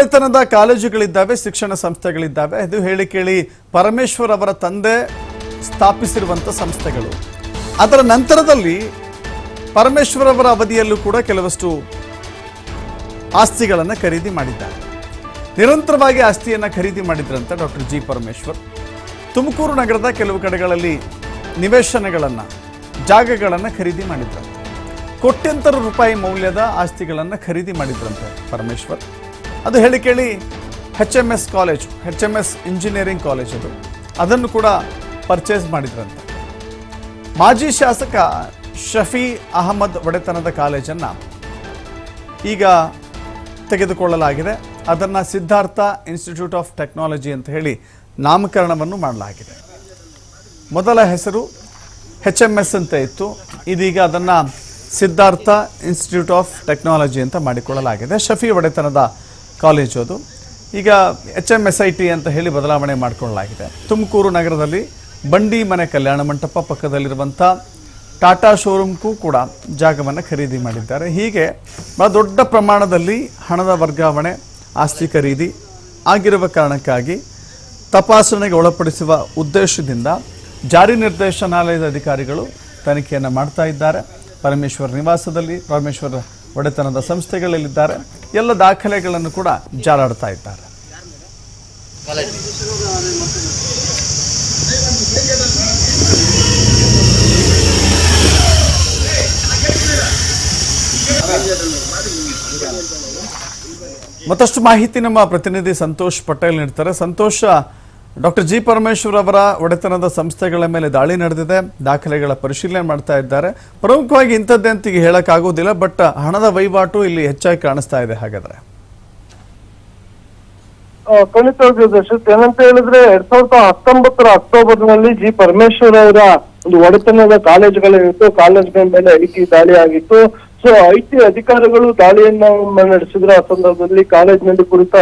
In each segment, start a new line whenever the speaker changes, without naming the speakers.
ವೇತನದ ಕಾಲೇಜುಗಳಿದ್ದಾವೆ, ಶಿಕ್ಷಣ ಸಂಸ್ಥೆಗಳಿದ್ದಾವೆ. ಇದು ಹೇಳಿ ಕೇಳಿ ಪರಮೇಶ್ವರ್ ಅವರ ತಂದೆ ಸ್ಥಾಪಿಸಿರುವಂಥ ಸಂಸ್ಥೆಗಳು. ಅದರ ನಂತರದಲ್ಲಿ ಪರಮೇಶ್ವರ್ ಅವರ ಅವಧಿಯಲ್ಲೂ ಕೂಡ ಕೆಲವಷ್ಟು ಆಸ್ತಿಗಳನ್ನು ಖರೀದಿ ಮಾಡಿದ್ದಾರೆ. ನಿರಂತರವಾಗಿ ಆಸ್ತಿಯನ್ನು ಖರೀದಿ ಮಾಡಿದ್ರಂತೆ ಡಾಕ್ಟರ್ ಜಿ. ಪರಮೇಶ್ವರ್. ತುಮಕೂರು ನಗರದ ಕೆಲವು ಕಡೆಗಳಲ್ಲಿ ನಿವೇಶನಗಳನ್ನು, ಜಾಗಗಳನ್ನು ಖರೀದಿ ಮಾಡಿದ್ರಂತೆ ಕೋಟ್ಯಂತರ ರೂಪಾಯಿ ಮೌಲ್ಯದ ಆಸ್ತಿಗಳನ್ನು ಖರೀದಿ ಮಾಡಿದ್ರಂತೆ ಪರಮೇಶ್ವರ್. ಅದು ಹೇಳಿ ಕೇಳಿ H M S college H M S engineering college ಅದು. ಅದನ್ನು ಕೂಡ ಪರ್ಚೇಸ್ ಮಾಡಿದ್ರಂತೆ. ಮಾಜಿ ಶಾಸಕ ಶಫಿ ಅಹಮದ್ ಒಡೆತನದ ಕಾಲೇಜನ್ನು ಈಗ ತೆಗೆದುಕೊಳ್ಳಲಾಗಿದೆ. ಅದನ್ನು ಸಿದ್ಧಾರ್ಥ ಇನ್ಸ್ಟಿಟ್ಯೂಟ್ ಆಫ್ ಟೆಕ್ನಾಲಜಿ ಅಂತ ಹೇಳಿ ನಾಮಕರಣವನ್ನು ಮಾಡಲಾಗಿದೆ. ಮೊದಲ ಹೆಸರು ಹೆಚ್ ಎಂ ಎಸ್ ಅಂತ ಇತ್ತು. ಇದೀಗ ಅದನ್ನು ಸಿದ್ಧಾರ್ಥ ಇನ್ಸ್ಟಿಟ್ಯೂಟ್ ಆಫ್ ಟೆಕ್ನಾಲಜಿ ಅಂತ ಮಾಡಿಕೊಳ್ಳಲಾಗಿದೆ. ಶಫಿ ಒಡೆತನದ ಕಾಲೇಜು ಅದು. ಈಗ H M S I T ಅಂತ ಹೇಳಿ ಬದಲಾವಣೆ ಮಾಡಿಕೊಳ್ಳಲಾಗಿದೆ. ತುಮಕೂರು ನಗರದಲ್ಲಿ ಬಂಡಿ ಮನೆ ಕಲ್ಯಾಣ ಮಂಟಪ ಪಕ್ಕದಲ್ಲಿರುವಂಥ ಟಾಟಾ ಶೋರೂಮ್ಗೂ ಕೂಡ ಜಾಗವನ್ನು ಖರೀದಿ ಮಾಡಿದ್ದಾರೆ. ಹೀಗೆ ಬಹಳ ದೊಡ್ಡ ಪ್ರಮಾಣದಲ್ಲಿ ಹಣದ ವರ್ಗಾವಣೆ ಆಸ್ತಿ ಖರೀದಿ ಆಗಿರುವ ಕಾರಣಕ್ಕಾಗಿ ತಪಾಸಣೆಗೆ ಒಳಪಡಿಸುವ ಉದ್ದೇಶದಿಂದ ಜಾರಿ ನಿರ್ದೇಶನಾಲಯದ ಅಧಿಕಾರಿಗಳು ತನಿಖೆಯನ್ನು ಮಾಡ್ತಾ ಇದ್ದಾರೆ. ಪರಮೇಶ್ವರ್ ನಿವಾಸದಲ್ಲಿ ಪರಮೇಶ್ವರ್ ಒಡೆತನದ ಸಂಸ್ಥೆಗಳಲ್ಲಿದ್ದಾರೆ. ಎಲ್ಲ ದಾಖಲೆಗಳನ್ನು ಕೂಡ ಜಾಲಾಡ್ತಾ ಇದ್ದಾರೆ. ಮತ್ತಷ್ಟು ಮಾಹಿತಿ ನಮ್ಮ ಪ್ರತಿನಿಧಿ ಸಂತೋಷ್ ಪಟೇಲ್ ನೀಡ್ತಾರೆ. ಸಂತೋಷ ಡಾಕ್ಟರ್ ಜಿ ಪರಮೇಶ್ವರ್ ಅವರ ಒಡೆತನದ ಸಂಸ್ಥೆಗಳ ಮೇಲೆ ದಾಳಿ ನಡೆದಿದೆ, ದಾಖಲೆಗಳ ಪರಿಶೀಲನೆ ಮಾಡ್ತಾ ಇದ್ದಾರೆ. ಪ್ರಮುಖವಾಗಿ ಇಂಥದ್ದೇ ಅಂತ ಈಗ ಹೇಳಕ್ಕಾಗೋದಿಲ್ಲ, ಬಟ್ ಹಣದ ವಹಿವಾಟು ಇಲ್ಲಿ ಹೆಚ್ಚಾಗಿ ಕಾಣಿಸ್ತಾ ಇದೆ, ಹಾಗಾದ್ರೆ.
ಖಂಡಿತವಾಗಿ ದರ್ಶತ್ ಏನಂತ ಹೇಳಿದ್ರೆ ಎರಡ್ ಸಾವಿರದ ಹತ್ತೊಂಬತ್ತರ ಅಕ್ಟೋಬರ್ನಲ್ಲಿ ಜಿ ಪರಮೇಶ್ವರ್ ಅವರ ಒಂದು ಒಡೆತನದ ಕಾಲೇಜುಗಳೇನಿತ್ತು ಕಾಲೇಜುಗಳ ಮೇಲೆ ಐಟಿ ದಾಳಿ ಆಗಿತ್ತು. ಸೊ ಐಟಿ ಅಧಿಕಾರಿಗಳು ದಾಳಿಯನ್ನ ನಡೆಸಿದ್ರ ಆ ಸಂದರ್ಭದಲ್ಲಿ ಕಾಲೇಜಿನಲ್ಲಿ ಕುರಿತ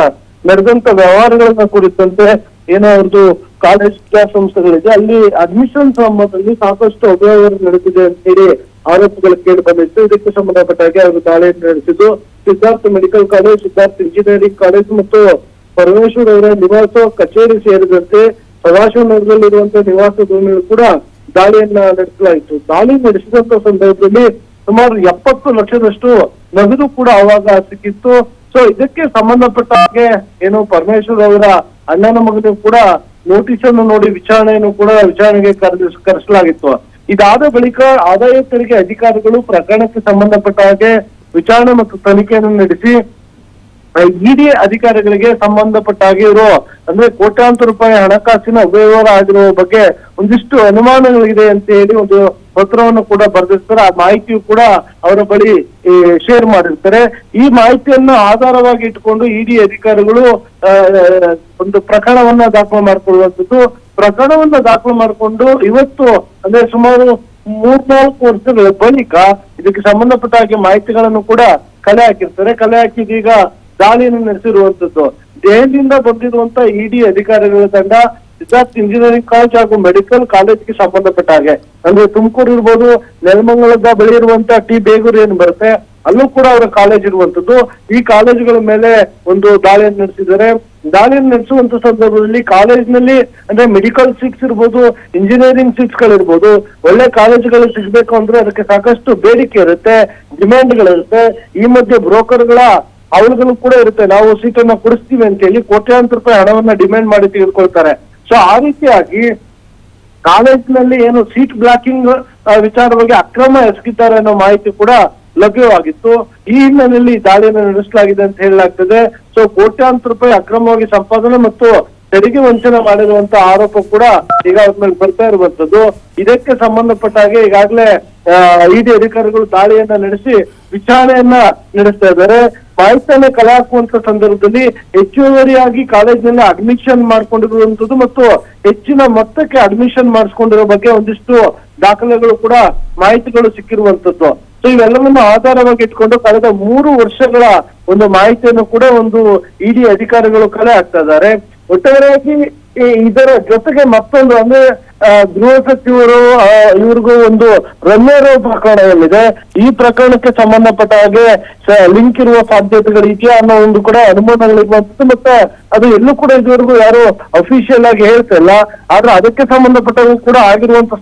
ನಡೆದಂತ ವ್ಯವಹಾರಗಳನ್ನ ಕುರಿತಂತೆ ಏನೋ ಅವ್ರದ್ದು ಕಾಲೇಜ್ ಸಂಸ್ಥೆಗಳಿದೆ. ಅಲ್ಲಿ ಅಡ್ಮಿಷನ್ ಸಂಬಂಧದಲ್ಲಿ ಸಾಕಷ್ಟು ಅವ್ಯವಹಾರ ನಡೆದಿದೆ ಅಂತ ಹೇಳಿ ಆರೋಪಗಳು ಕೇಳಿ ಬಂದಿತ್ತು. ಇದಕ್ಕೆ ಸಂಬಂಧಪಟ್ಟ ಹಾಗೆ ಅವರು ದಾಳಿಯನ್ನು ನಡೆಸಿದ್ದು. Siddhartha medical college, Siddhartha engineering college ಮತ್ತು ಪರಮೇಶ್ವರ್ ಅವರ ನಿವಾಸ ಕಚೇರಿ ಸೇರಿದಂತೆ ಸದಾಶಿವನಗರದಲ್ಲಿರುವಂತಹ ನಿವಾಸ ಭೂಮಿಗಳು ಕೂಡ ದಾಳಿಯನ್ನ ನಡೆಸಲಾಯಿತು. ದಾಳಿ ನಡೆಸಿದಂತ ಸಂದರ್ಭದಲ್ಲಿ ಸುಮಾರು ಎಪ್ಪತ್ತು ಲಕ್ಷದಷ್ಟು ನಗದು ಕೂಡ ಅವಾಗ ಸಿಕ್ಕಿತ್ತು ಸೊ ಇದಕ್ಕೆ ಸಂಬಂಧಪಟ್ಟ ಹಾಗೆ ಏನು ಪರಮೇಶ್ವರ್ ಅವರ ಅಣ್ಣನ ಮಗನಿಗೂ ಕೂಡ ನೋಟಿಸ್ ಅನ್ನು ನೋಡಿ ವಿಚಾರಣೆಯನ್ನು ಕೂಡ ವಿಚಾರಣೆಗೆ ಕರೆದಿಸ್ ಕರೆಸಲಾಗಿತ್ತು. ಇದಾದ ಬಳಿಕ ಆದಾಯ ತೆರಿಗೆ ಅಧಿಕಾರಿಗಳು ಪ್ರಕರಣಕ್ಕೆ ಸಂಬಂಧಪಟ್ಟ ಹಾಗೆ ವಿಚಾರಣೆ ಮತ್ತು ತನಿಖೆಯನ್ನು ನಡೆಸಿ ಇಡಿ ಅಧಿಕಾರಿಗಳಿಗೆ ಸಂಬಂಧಪಟ್ಟ ಹಾಗೆ ಇರೋ, ಅಂದ್ರೆ ಕೋಟ್ಯಾಂತರ ರೂಪಾಯಿ ಹಣಕಾಸಿನ ಅವ್ಯವಹಾರ ಆಗಿರುವ ಬಗ್ಗೆ ಒಂದಿಷ್ಟು ಅನುಮಾನಗಳಿದೆ ಅಂತ ಹೇಳಿ ಒಂದು ಪತ್ರವನ್ನು ಕೂಡ ಬರೆದಿರ್ತಾರೆ. ಆ ಮಾಹಿತಿಯು ಕೂಡ ಅವರ ಬಳಿ ಶೇರ್ ಮಾಡಿರ್ತಾರೆ. ಈ ಮಾಹಿತಿಯನ್ನ ಆಧಾರವಾಗಿ ಇಟ್ಕೊಂಡು ಇಡಿ ಅಧಿಕಾರಿಗಳು ಒಂದು ಪ್ರಕರಣವನ್ನ ದಾಖಲು ಮಾಡಿಕೊಳ್ಳುವಂಥದ್ದು. ಪ್ರಕರಣವನ್ನ ದಾಖಲು ಮಾಡಿಕೊಂಡು ಇವತ್ತು, ಅಂದ್ರೆ ಸುಮಾರು ಮೂರ್ನಾಲ್ಕು ವರ್ಷಗಳ ಬಳಿಕ ಇದಕ್ಕೆ ಸಂಬಂಧಪಟ್ಟ ಹಾಗೆ ಮಾಹಿತಿಗಳನ್ನು ಕೂಡ ಕಲೆ ಹಾಕಿರ್ತಾರೆ. ಕಲೆ ಹಾಕಿದೀಗ ದಾಳಿಯನ್ನು ನಡೆಸಿರುವಂತದ್ದು. ದೆಹಲಿಯಿಂದ ಬಂದಿರುವಂತ ಇಡಿ ಅಧಿಕಾರಿಗಳ ತಂಡ ಸಿದ್ಧಾರ್ಥ್ ಇಂಜಿನಿಯರಿಂಗ್ ಕಾಲೇಜ್ ಹಾಗೂ ಮೆಡಿಕಲ್ ಕಾಲೇಜ್ಗೆ ಸಂಬಂಧಪಟ್ಟ ಹಾಗೆ. ಅಂದ್ರೆ ತುಮಕೂರು ಇರ್ಬೋದು, ನೆಲಮಂಗಲದ ಬಳಿ ಇರುವಂತ ಟಿ ಬೇಗೂರು ಏನ್ ಬರುತ್ತೆ, ಅಲ್ಲೂ ಕೂಡ ಅವರ ಕಾಲೇಜ್ ಇರುವಂತದ್ದು. ಈ ಕಾಲೇಜುಗಳ ಮೇಲೆ ಒಂದು ದಾಳಿಯನ್ನು ನಡೆಸಿದ್ದಾರೆ. ದಾಳಿಯನ್ನು ನಡೆಸುವಂತ ಸಂದರ್ಭದಲ್ಲಿ ಕಾಲೇಜಿನಲ್ಲಿ ಅಂದ್ರೆ ಮೆಡಿಕಲ್ ಸೀಟ್ಸ್ ಇರ್ಬೋದು, ಇಂಜಿನಿಯರಿಂಗ್ ಸೀಟ್ಸ್ ಒಳ್ಳೆ ಕಾಲೇಜುಗಳು ಸಿಗ್ಬೇಕು ಅಂದ್ರೆ ಅದಕ್ಕೆ ಸಾಕಷ್ಟು ಬೇಡಿಕೆ ಇರುತ್ತೆ, ಡಿಮ್ಯಾಂಡ್ಗಳಿರುತ್ತೆ. ಈ ಮಧ್ಯೆ ಬ್ರೋಕರ್ಗಳ ಅವಳುಗಳು ಕೂಡ ಇರುತ್ತೆ. ನಾವು ಸೀಟನ್ನ ಕೊಡಿಸ್ತೀವಿ ಅಂತ ಹೇಳಿ ಕೋಟ್ಯಾಂತರ ರೂಪಾಯಿ ಹಣವನ್ನ ಡಿಮ್ಯಾಂಡ್ ಮಾಡಿ ತೆಗೆದುಕೊಳ್ತಾರೆ. ಸೊ ಆ ರೀತಿಯಾಗಿ ಕಾಲೇಜಿನಲ್ಲಿ ಏನು ಸೀಟ್ ಬ್ಲಾಕಿಂಗ್ ವಿಚಾರವಾಗಿ ಅಕ್ರಮ ಎಸಗಿದ್ದಾರೆ ಅನ್ನೋ ಮಾಹಿತಿ ಕೂಡ ಲಭ್ಯವಾಗಿತ್ತು. ಈ ಹಿನ್ನೆಲೆಯಲ್ಲಿ ದಾಳಿಯನ್ನು ನಡೆಸಲಾಗಿದೆ ಅಂತ ಹೇಳಲಾಗ್ತದೆ. ಸೊ ಕೋಟ್ಯಾಂತರ ರೂಪಾಯಿ ಅಕ್ರಮವಾಗಿ ಸಂಪಾದನೆ ಮತ್ತು ತೆರಿಗೆ ವಂಚನೆ ಮಾಡಿರುವಂತ ಆರೋಪ ಕೂಡ ಈಗ ಅವ್ರ ಮೇಲೆ ಬರ್ತಾ ಇರುವಂತದ್ದು ಇದಕ್ಕೆ ಸಂಬಂಧಪಟ್ಟ ಹಾಗೆ ಈಗಾಗಲೇ ಇಡಿ ಅಧಿಕಾರಿಗಳು ದಾಳಿಯನ್ನ ನಡೆಸಿ ವಿಚಾರಣೆಯನ್ನ ನಡೆಸ್ತಾ ಇದ್ದಾರೆ. ಮಾಹಿತಿಯನ್ನ ಕಲೆ ಹಾಕುವಂತ ಸಂದರ್ಭದಲ್ಲಿ ಹೆಚ್ಚುವರಿಯಾಗಿ ಕಾಲೇಜಿನಲ್ಲಿ ಅಡ್ಮಿಷನ್ ಮಾಡ್ಕೊಂಡಿರುವಂತದ್ದು ಮತ್ತು ಹೆಚ್ಚಿನ ಮೊತ್ತಕ್ಕೆ ಅಡ್ಮಿಷನ್ ಮಾಡಿಸ್ಕೊಂಡಿರೋ ಬಗ್ಗೆ ಒಂದಿಷ್ಟು ದಾಖಲೆಗಳು ಕೂಡ ಮಾಹಿತಿಗಳು ಸಿಕ್ಕಿರುವಂತದ್ದು ಸೊ ಇವೆಲ್ಲವನ್ನು ಆಧಾರವಾಗಿ ಇಟ್ಕೊಂಡು ಕಳೆದ ಮೂರು ವರ್ಷಗಳ ಒಂದು ಮಾಹಿತಿಯನ್ನು ಕೂಡ ಒಂದು ಇಡಿ ಅಧಿಕಾರಿಗಳು ಕಲೆ ಹಾಕ್ತಾ ಇದ್ದಾರೆ. ಒಟ್ಟಾರೆಯಾಗಿ ಇದರ ಜೊತೆಗೆ ಮತ್ತೊಂದು, ಅಂದ್ರೆ ಗೃಹ ಸಚಿವರು ಇವ್ರಿಗೂ ಒಂದು ರಮ್ಯ ಪ್ರಕರಣ ಏನಿದೆ ಈ ಪ್ರಕರಣಕ್ಕೆ ಸಂಬಂಧಪಟ್ಟ ಹಾಗೆ ಲಿಂಕ್ ಇರುವ ಸಾಧ್ಯತೆಗಳು ಇದೆಯಾ ಅನ್ನೋ ಒಂದು ಕೂಡ ಅನುಮಾನಗಳಿರುವಂತದ್ದು ಮತ್ತೆ ಅದು ಎಲ್ಲೂ ಕೂಡ ಇದುವರೆಗೂ ಯಾರು ಅಫಿಷಿಯಲ್ ಆಗಿ ಹೇಳ್ತಿಲ್ಲ ಆದ್ರೆ ಅದಕ್ಕೆ ಸಂಬಂಧಪಟ್ಟವು ಕೂಡ ಆಗಿರುವಂತ